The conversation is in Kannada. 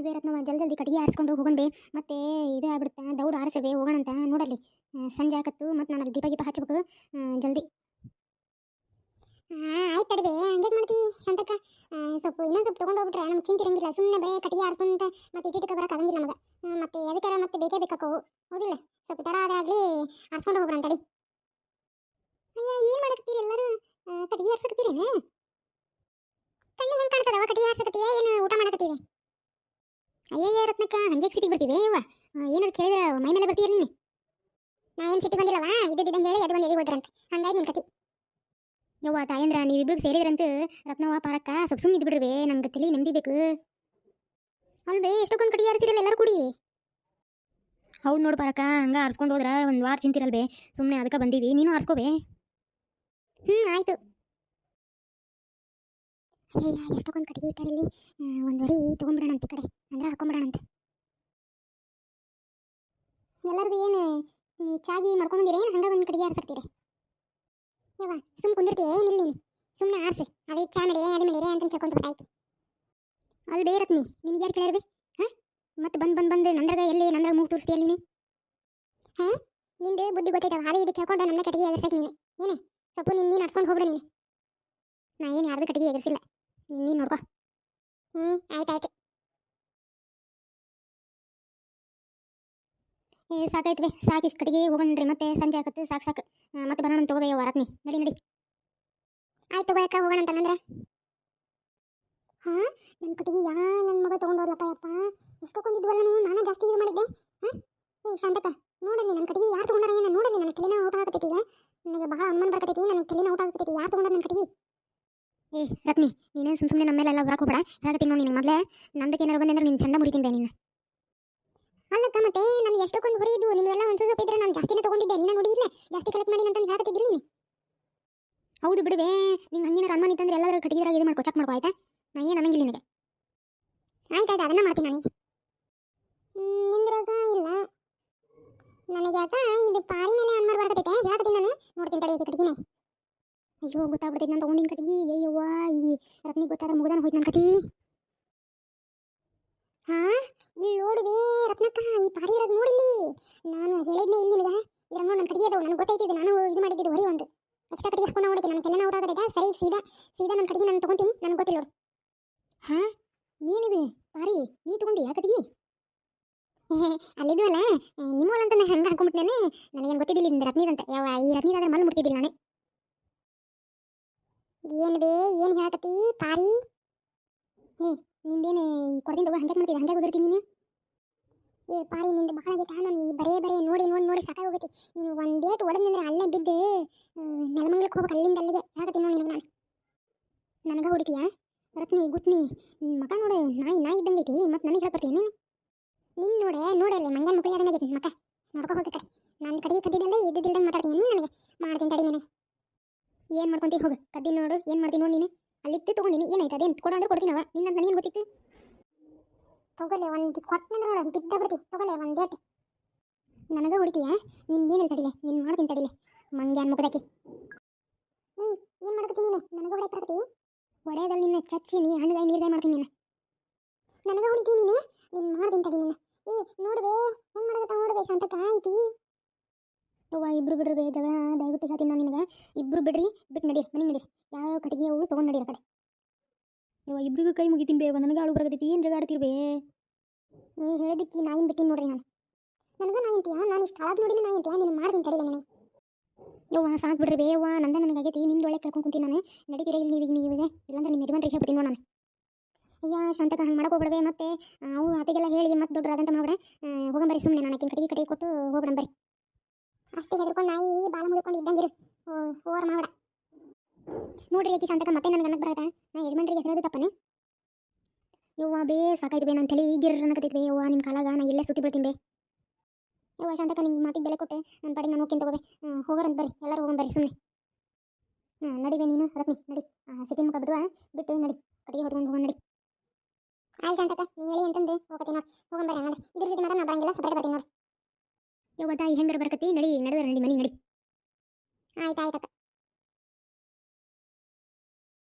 ಅಲ್ವೇ ರತ್ನವ ಜಲ್ದಿ ಜಲ್ದಿ ಕಟ್ಟಿಗೆ ಆರಿಸ್ಕೊಂಡು ಹೋಗೋಣ ಬೇ ಮತ್ತೆ ಇದು ಆಗ್ಬಿಡುತ್ತೆ? ದೌಡ್ ಆರಿಸಬೇ ಹೋಗೋಣ ಅಂತ ನೋಡಲ್ಲಿ ಸಂಜೆ ಆಗತ್ತು ಮತ್ತು ನಾನು ದೀಪ ಗೀಪ ಹಚ್ಬೇಕು ಆ, ಜಲ್ದಿ. ಆಯ್ತು ತಡಬೇ ಹಂಗೆ ಮಾಡ್ತಿ ಶಾಂತಕ್ಕ? ಸ್ವಲ್ಪ ಇನ್ನೊಂದು ಸ್ವಲ್ಪ ತೊಗೊಂಡು ಹೋಗ್ಬಿಟ್ರೆ ನಮ್ಗೆ ಚಿಂತೆ ಇರಂಗಿಲ್ಲ ಸುಮ್ಮನೆ ಬರೀ ಕಟ್ಟಿಗೆ ಆರಿಸ್ಕೊಂತ ಮತ್ತೆ ಇಟ್ಟಿಟ್ಟು ಬರಕ್ಕೆ ಆಗಂಗಿಲ್ಲ ನಮಗೆ. ಮತ್ತೆ ಎದಕ್ಕಾರ ಮತ್ತೆ ಬೇಕೇ ಬೇಕಾಕವು ಹೌದಿಲ್ಲ ಸ್ವಲ್ಪ ತಡ ಆದಾಗಲಿ ಆರಿಸ್ಕೊಂಡು ಹೋಗ್ಬಿಡೋಣ ತಡಿ. ಅಯ್ಯ ಏನು ಮಾಡಕತ್ತೀರಿ ಎಲ್ಲರೂ? ಕಟ್ಟಿಗೆ ಆರ್ಸಕತ್ತೀರೇನೆ ಕಣ್ಣಿಗೆ ಹೆಂಗೆ ಕಾಣ್ತದವ? ಕಟ್ಟಿಗೆ ಆರ್ಸಕತ್ತೀವಿ ಏನು ಊಟ ಮಾಡಕತ್ತೀವಿ ಅಯ್ಯಯ್ಯ ರತ್ನಕ್ಕ ಹಂಗೆ ಸಿಟಿಗೆ ಬರ್ತೀವಿ ಯವ್ವ ಏನಾರು ಕೇಳಿದ್ರೆ ಮೈ ಮೇಲೆ ಬರ್ತೀಯಲ್ಲ ನೀನು? ನಾ ಏನು ಸಿಟಿಗೆ ಬಂದಿಲ್ಲವ ಇದ್ದಿದ್ದಂಗೆ ಹೇಳಿ ಅದು ಒಂದು ಎದೆ ಹೋದ್ರಂತ ಹಂಗಾಗಿ ನಿನ್ ಕತಿ. ಯವ್ವ, ತಾಯಂದ್ರ, ನೀವಿಬ್ರಿಗೆ ಸೇರಿದ್ರಂತ ರತ್ನವ್ವ, ಪಾರಕ್ಕ ಸ್ವಲ್ಪ ಸುಮ್ಮನೆ ಇದ್ಬಿಡ್ರಿ ನಂಗೆ ತಲೆ ನೆಮ್ಮದಿ ಬೇಕು ಅಲ್ವೇ ಎಷ್ಟೊಂದು ಕಡಿ ಆಡ್ತಿರಲ್ಲ ಎಲ್ಲರೂ ಕುಡಿ. ಹೌದು ನೋಡು ಪಾರಕ್ಕ, ಹಂಗೆ ಆರಿಸ್ಕೊಂಡು ಹೋದ್ರೆ ಒಂದು ವಾರ ಚಿಂತಿರಲ್ವೇ ಸುಮ್ಮನೆ ಅದಕ್ಕೆ ಬಂದೀವಿ, ನೀನು ಆರಿಸ್ಕೋಬೇ ಹ್ಞೂ ಆಯಿತು. ಅಯ್ಯಯ್ಯ ಎಷ್ಟೊಂದು ಕಟ್ಟಿಗೆ ಇಟ್ಟಾರಿಲ್ಲಿ ಒಂದು ವರಿ ತೊಗೊಂಬಿಡೋಣಂತೆ ಈ ಕಡೆ. ಅಂದ್ರೆ ಹಾಕೊಂಬಿಡೋಣಂತೆ ಎಲ್ಲರದು ಏನು, ನೀ ಚಾಗಿ ಮಾಡ್ಕೊಂಡಿರ ಏನು ಹಂಗೆ ಒಂದು ಕಡೆಗೆ ಆರಿಸಾಕ್ತೀರಿ? ಯವ್ವ, ಸುಮ್ ಕುಂದಿರ್ತೀಯ? ಏನಿಲ್ಲ ನೀನು? ಸುಮ್ಮನೆ ಆರಿಸಿ. ಅದು ಚಾ ನಡಿಯೇ ಅದು ಮಾಡಿರಿ ಅಂತ ಕೇಳ್ಕೊಂತ ಅದು ಅಲ್ಲಿ ಬೇರತ್ನಿ ನಿನಗೆ ಯಾರು ಕೇಳಿರ್ಬಿ ಹಾಂ? ಮತ್ತೆ ಬಂದು ಬಂದು ಬಂದು ನಂದ್ರಾಗ ಎಲ್ಲಿ, ನಂದ್ರಾಗ ಮೂಗು ತೋರಿಸ್ತೀಯ ನೀನು? ಹಾಂ? ನಿಂದು ಬುದ್ಧಿ ಗೊತ್ತೈತವ? ಅದು ಇದಕ್ಕೆ ಕೇಳ್ಕೊಂಡು ನನ್ನ ಕಟ್ಟಿಗೆ ಎಗರ್ಸಕ್ಕೆ ನೀನು. ಏನೇ? ಸ್ವಲ್ಪ ನೀನು ನೀನು ಹರ್ಸ್ಕೊಂಡು ಹೋಗ್ಬಿಡು ನೀನು. ನಾ ಏನು ಯಾರ್ದು ಕಟ್ಟಿಗೆ ಎಗರ್ಸಿಲ್ಲ. ನೀನು ನೋಡ್ಕೋ. ಹ್ಮ್ ಹ್ಞೂ ಆಯ್ತು ಆಯ್ತು. ಏ ಸಾಕಾಯ್ತು ಬೇ. ಸಾಕು ಇಷ್ಟು ಕಡೆಗೆ ಹೋಗೋಣ್ರಿ ಮತ್ತೆ ಸಂಜೆ ಆಗತ್ತೆ ಸಾಕು ಸಾಕು. ಮತ್ತೆ ಬರೋಣ ತಗೋಬೇ ವಾರತ್ನಿ ನಡಿ ನಡಿ. ಆಯ್ತು ತಗೋ ಯಾಕ ಹೋಗೋಣ ಅಂತಂದ್ರೆ ಹಾಂ? ನನ್ನ ಕಟ್ಟಿಗೆ ಯಾ ನನ್ನ ಮಗ ತೊಗೊಂಡೋದ್ಲಪ್ಪ ಯಪ್ಪ. ಎಷ್ಟೊಂದಿದ್ವಲ್ಲ ನೀವು ನಾನು ಜಾಸ್ತಿ ಇದು ಮಾಡಿದ್ದೆ. ಹಾಂ? ಏ ಶಾಂತಕ ನೋಡಲಿ ನನ್ನ ಕಡೆಗೆ ಯಾರು ತೊಗೊಂಡಾರ ಏನು ನೋಡಲಿ ನನ್ನ ತಲೆನ ಔಟ್ ಆಗತ್ತೈತಿ ಈಗ. ನನಗೆ ಬಹಳ ಅನುಮಾನ ಬರ್ತೈತಿ ನನ್ನ ತಲೆನ ಔಟ್ ಆಗತ್ತೈತಿ ಯಾರು ತೊಗೊಂಡಾರ ನನ್ನ ಕಟ್ಟಿಗೆ? ಏ ರತ್ನಿ ನೀನು ಸುಮ್ ಸುಮ್ಮನೆ ನಮ್ಮ ಮೇಲೆಲ್ಲ ಬರಕ್ಕೆ ಹೋಗ್ಬೇಡ. ಹೇಳಕತ್ತೀನಿ ನೋಡಿ ನಿನ್ನ ಮೊದಲೇ ನಂದಕ್ಕೆ ಏನಾರು ಬಂದೆ ಅಂದ್ರೆ ನಿನ್ನ ಚಂದ ಮುರಿತೀನಿ ಬೇ ನಿನ್ನ ಅಲ್ಲಕ್ಕ ಮತ್ತೆ ನನಗೆ ಎಷ್ಟೊಂದು ಹುರಿ ಇದು ನಿಮ್ಮೆಲ್ಲ ಒಂದು ಸ್ವಲ್ಪ ಇದ್ರೆ ನಾನು ಜಾಸ್ತಿನೇ ತಗೊಂಡಿದ್ದೆ. ನೀನು ನೋಡಿ ಇಲ್ಲ ಜಾಸ್ತಿ ಕಲೆಕ್ಟ್ ಮಾಡಿ ಅಂತ ಹೇಳಕತ್ತಿದ್ದಿಲ್ಲ ನೀನು? ಹೌದು ಬಿಡುವೆ ನಿಂಗೆ ಹಂಗೇನಾರು ಅನುಮಾನ ಇತ್ತಂದ್ರೆ ಎಲ್ಲಾದರೂ ಕಟ್ಟಿಗೆರಾಗ ಇದು ಮಾಡ್ಕೊ, ಚೆಕ್ ಮಾಡ್ಕೊ, ಆಯ್ತಾ? ನಾ ಏನು ಅನ್ನಂಗಿಲ್ಲ ನಿನಗೆ. ಆಯ್ತು ಆಯ್ತು, ಅದನ್ನ ಮಾಡ್ತೀನಿ ನನಗೆ ನಿಂದ್ರಾಗ ಇಲ್ಲ. ನನಗೆ ಯಾಕ ಇದು ಪಾರಿ ಮೇಲೆ ಅನ್ಮಾರ್ ಬರ್ತೈತೆ. ಹೇಳಕತ್ತೀನಿ ನಾನು. ನೋಡ್ತೀನಿ ತಡಿ ಕಟ್ಟಿಗೆನೆ. ಅಯ್ಯೋ, ಗೊತ್ತಾಗ್ಬಿಡ್ತೈತೆ ನಾನು ತಗೊಂಡಿನ ಕಟ್ಟಿಗೆ. ಅಯ್ಯವ್ವ ಈ ರತ್ನಿ ಗೊತ್ತಾದ್ರೆ ಮುಗ್ದಾನ ಹೋಯ್ತು ನನ್ನ ಕತಿ. ಹಾ? ಇಲ್ಲಿ ನೋಡುವೆ ರತ್ನಕ್ಕ, ಈ ಪಾರಿದ್ರಾಗ ನೋಡಿಲ್ಲಿ. ನಾನು ಹೇಳಿದ್ನೆ ಇಲ್ಲಿ ನಿನಗೆ. ಇದ್ರ ನೋಡಿ ನನ್ನ ಕಟ್ಟಿಗೆ ಅದಾವ. ನನಗೆ ಗೊತ್ತೈತಿದೆ. ನಾನು ಇದು ಮಾಡಿದ್ದು ಹೊರಿ ಒಂದು. ಎಕ್ಸ್ಟ್ರಾ ಕಟ್ಟಿಗೆ ಹಾಕೊಂಡು ನೋಡಿಕೆ ನನ್ನ ತಲೆನ ಔಟ್ ಆಗದ ಸರಿ, ಸೀದಾ ಸೀದಾ ನನ್ನ ಕಟ್ಟಿಗೆ ನಾನು ತಗೊಂತೀನಿ. ನನಗೆ ಗೊತ್ತಿಲ್ಲ ನೋಡು. ಹಾ? ಏನಿದೆ? ಪಾರಿ, ನೀ ತಗೊಂಡಿ ಯಾ ಕಟ್ಟಿಗೆ? ಅಲ್ಲಿದ್ವಲ್ಲ ನಿಮ್ಮ ಅಂತ ನಾನು ಹಂಗೆ ಹಾಕೊಂಡ್ಬಿಟ್ಟೇನೆ ನನಗೇನು ಗೊತ್ತಿದ್ದಿಲ್ಲ ನಿಂದು ರತ್ನಿದಂತ. ಯಾವ ಈ ರತ್ನಿದಾದ್ರೆ ಮಲ್ ಮುಟ್ತಿದ್ದಿಲ್ಲ ನಾನೇ. ಏನು ಬೇ, ಏನು ಹೇಳಕತ್ತಿ ಪಾರಿ? ಏ ನಿಂದೇನು ಕೊಡದಿಂದ ಹೋಗಿ ಹಂಗೆ ಮಾಡ್ತೀವಿ ಹಂಗೆ ಹೋಗಿರ್ತೀನಿ ನೀನು? ಏ ಪಾರಿ, ನಿಂದು ಬಹಳ ಆಗೈತೆ ನಾನು ಈ ಬರೇ ಬರೇ ನೋಡಿ ನೋಡಿ ನೋಡಿ ಸಾಕಾಗಿ ಹೋಗೈತಿ. ನೀನು ಒಂದು ಡೇಟ್ ಹೊಡೆದಂದ್ರೆ ಅಲ್ಲೇ ಬಿದ್ದು ನೆಲಮಂಗ್ಲಕ್ಕೆ ಹೋಗ್ಬೇಕು ಅಲ್ಲಿಂದ ಅಲ್ಲಿಗೆ. ಹೇಳಕತ್ತೀನಿ ನೋಡಿ ನಿನಗೆ ನಾನು. ನನಗೆ ಹೊಡಿತೀಯಾ? ರತ್ನಿ ಗುತ್ನಿ ಮಕ ನೋಡು, ನಾಯಿ ನಾಯಿ ಇದ್ದಂಗೈತಿ ಮತ್ತೆ ನನಗೆ ಹೇಳ್ಕೊತೀನಿ ನೀನು? ನಿನ್ನ ನೋಡೆ ನೋಡಲ್ಲಿ ಮಂಗ್ಯಾನ ಮಕ್ಕಳು ಆದಂಗೈತಿ ಮಕ ನೋಡ್ಕೊ ಹೋಗಿ ಕಡೆ ನನ್ನ ಕಡೆಗೆ ಕದ್ದಿದ್ದಲ್ಲ ಇದ್ದಿದ್ದಿಲ್ದಂಗೆ ಮಾತಾಡ್ತೀನಿ ನೀನು ನನಗೆ ಮಾಡ್ತೀನಿ ತಡಿ ನೀನು ಏನು ಮಾಡ್ಕೊಂತಿ? ಹೋಗು. ಕದ್ದಿ ನೋಡು. ಏನು ಮಾಡ್ತೀನಿ ನೋಡಿ ನೀನು. ಅಲ್ಲಿತ್ತು ತೊಗೊಂಡಿನಿ ಏನಾಯ್ತು? ಅದೇನು ಕೊಡ ಅಂದ್ರೆ ಕೊಡ್ತೀನವ ನಿನ್ನ ನನಗೇನು ಗೊತ್ತಿತ್ತು? ತಗೊಳ್ಳೆ, ಒಂದು ಕೊಟ್ಟನಂದ್ರೆ ನೋಡು. ಬಿದ್ದ ಬಿಡ್ತಿ. ತಗೊಳ್ಳೆ, ಒಂದು ಡೇಟ್ ನನಗೆ ಹೊಡಿತೀಯ? ನಿನ್ಗೇನಿಲ್ಲ ತಡಿಲೆ ನಿನ್ನ ಮಾಡ್ತೀನಿ ತಡಿಲೆ ಮಂಗ್ಯಾನ್ ಮುಖದಕ್ಕೆ ಏನ್ ಏನು ಮಾಡ್ಕೊತೀನಿ ನೀನು? ನನಗೆ ಹೊಡೆ ಒಡೆಯದಲ್ಲಿ ನಿನ್ನ ಚಚ್ಚಿ, ನೀ ಹಣ್ಣಗಾಯಿ, ನೀರ್ಗಾಯಿ ಮಾಡ್ತೀನಿ ನೀನು. ನನಗೆ ಹೊಡಿತೀನಿ ನೀನು? ನಿನ್ನ ಮಾಡ್ತೀನಿ ತಡಿ ನೀನು. ಏ ನೋಡ್ಬೇ ಹೆಂಗೆ ಮಾಡಕತ್ತ ನೋಡ್ಬೇ ಶಾಂತಕ ಐತಿ ಅವ್ವ ಇಬ್ರು ಬಿಡ್ರಿ ಜಗಳ ದಯವಿಟ್ಟು ಹೇಳ್ತೀನಿ ನಾನು ನಿನಗೆ. ಇಬ್ರು ಬಿಡ್ರಿ ಬಿಟ್ಟು ನಡಿ ಮನೆ ನಡಿ. ಯಾವ ಕಟ್ಟಿಗೆ ಅವು ತೊಗೊಂಡು ನಡಿ ಆ ಕಡೆ. ಇವ ಇಬ್ರಿಗೂ ಕೈ ಮುಗಿತೀನಿ ಬೇವ ನನಗೆ ಆಳು ಬರಕತ್ತೈತಿ ಏನು ಜಗ ಆಡ್ತಿರ್ಬೇ ನೀವು ಹೇಳಿದಕ್ಕೆ ನಾಯಿನ ಬಿಟ್ಟಿನಿ ನೋಡ್ರಿ ನಾನು. ನನಗೂ ನಾಯಿ ಅಂತೀಯ? ನಾನು ಇಷ್ಟು ಹಾಳಾದ್ ನೋಡಿ ನಾಯಿ ಅಂತೀಯ? ನೀನು ಮಾಡ್ತೀನಿ ತಡಿಲ್ಲ ನನಗೆ. ಯವ್ವ ಸಾಕು ಬಿಡ್ರಿ ಬೇವ್ವ ನಂದ ನನಗಾಗೈತಿ ನಿಮ್ದು ಒಳಗೆ ಕರ್ಕೊಂಡು ಕುಂತೀನಿ ನಾನು. ನಡೀತೀರ ಇಲ್ಲಿ ನೀವು ಇವಾಗ ಇಲ್ಲಾಂದ್ರೆ ನಿಮ್ಮ ಯಜಮಾನ್ರಿಗೆ ಹೇಳ್ಬಿಡ್ತೀನಿ ನೋಡಿ ನಾನು. ಅಯ್ಯ ಶಾಂತಕ ಹಂಗೆ ಮಾಡಕ್ಕೆ ಹೋಗ್ಬಿಡ್ಬೇ ಮತ್ತೆ ಅವು ಆತೆಗೆಲ್ಲ ಹೇಳಿ ಮತ್ತೆ ದೊಡ್ಡರಾದಂತ ಮಾಡ್ಬಿಡ ಹೋಗಂಬರಿ ಸುಮ್ಮನೆ ನಾನು ಆಕಿನ ಕಡೆಗೆ ಕಡೆಗೆ ಕೊಟ್ಟು ಹೋಗ್ಬಿಡಂ ಬರ್ರಿ. ಅಷ್ಟೇ ಹೆದರ್ಕೊಂಡು ನಾಯಿ ಬಾಲ ಮುಡ್ಕೊಂಡು ಇದ್ದಂಗಿರು. ಓವರ್ ಮಾಡ ನೋಡ್ರಿ ಆಕಿ ಶಾಂತಕ ಮತ್ತೆ ನನಗೆ ಅನ್ನಕ್ಕೆ ಬರತ್ತ? ನಾ ಯಜಮಾನ್ರಿಗೆ ಹೆಸರೋದು ತಪ್ಪನೆ? ಯವ್ವ, ಬೇ ಸಾಕಾಯ್ತು ಬೇ ಅಂತ ತಲೆ ಈಗಿರ ಅನ್ನಕತ್ತೈತೆ ಬೇ, ಯವ್ವ ನಿಮ್ಮ ಕಾಲಾಗ ನಾ ಇಲ್ಲೇ ಸುತ್ತಿ ಬೀಳ್ತೀನಿ ಬೇ. ಯವ್ವ ಶಾಂತಕ ನಿಂಗೆ ಮಾತಿಗೆ ಬೆಲೆ ಕೊಟ್ಟೆ. ನನ್ನ ಪಾಡಿಗೆ ನಾನು ಹೋಗ್ತೀನಿ ತಗೋಬೇ ಹೋಗೋರಂತ ಬರ್ರಿ. ಎಲ್ಲರೂ ಹೋಗೋಣ ಬರ್ರಿ ಸುಮ್ಮನೆ ಹಾಂ ನಡಿಬೇ ನೀನು, ರತ್ನಿ, ನಡಿ. ಸಿಟಿ ಮುಖ ಬಿಡುವ, ಬಿಟ್ಟು ನಡಿ. ಕಡಿಗೆ ಹೊತ್ಕೊಂಡು ಹೋಗೋಣ ನಡಿ. ಆಯ್ ಶಾಂತಕ ನೀ ಹೇಳಿ ಅಂತಂದು ಹೋಗತ್ತೆ ನೋಡಿ. ಹೋಗೋಣ ಬರ್ರಿ, ಹಂಗಂದ್ರೆ. ಇದ್ರ ಜೊತೆ ಮಾತ್ರ ನಾ ಬರಂಗಿಲ್ಲ ಸಪರೇಟ್ ಬರ್ತೀನಿ ಯವ್ವ ತಾಯಿ ಹೆಂಗಾರ ಬರಕತ್ತಿ ನಡಿ ನಡೆದ್ರೆ ನಡಿ ಮನಿ ನಡಿ. ಆಯ್ತು ಆಯ್ತಕ್ಕ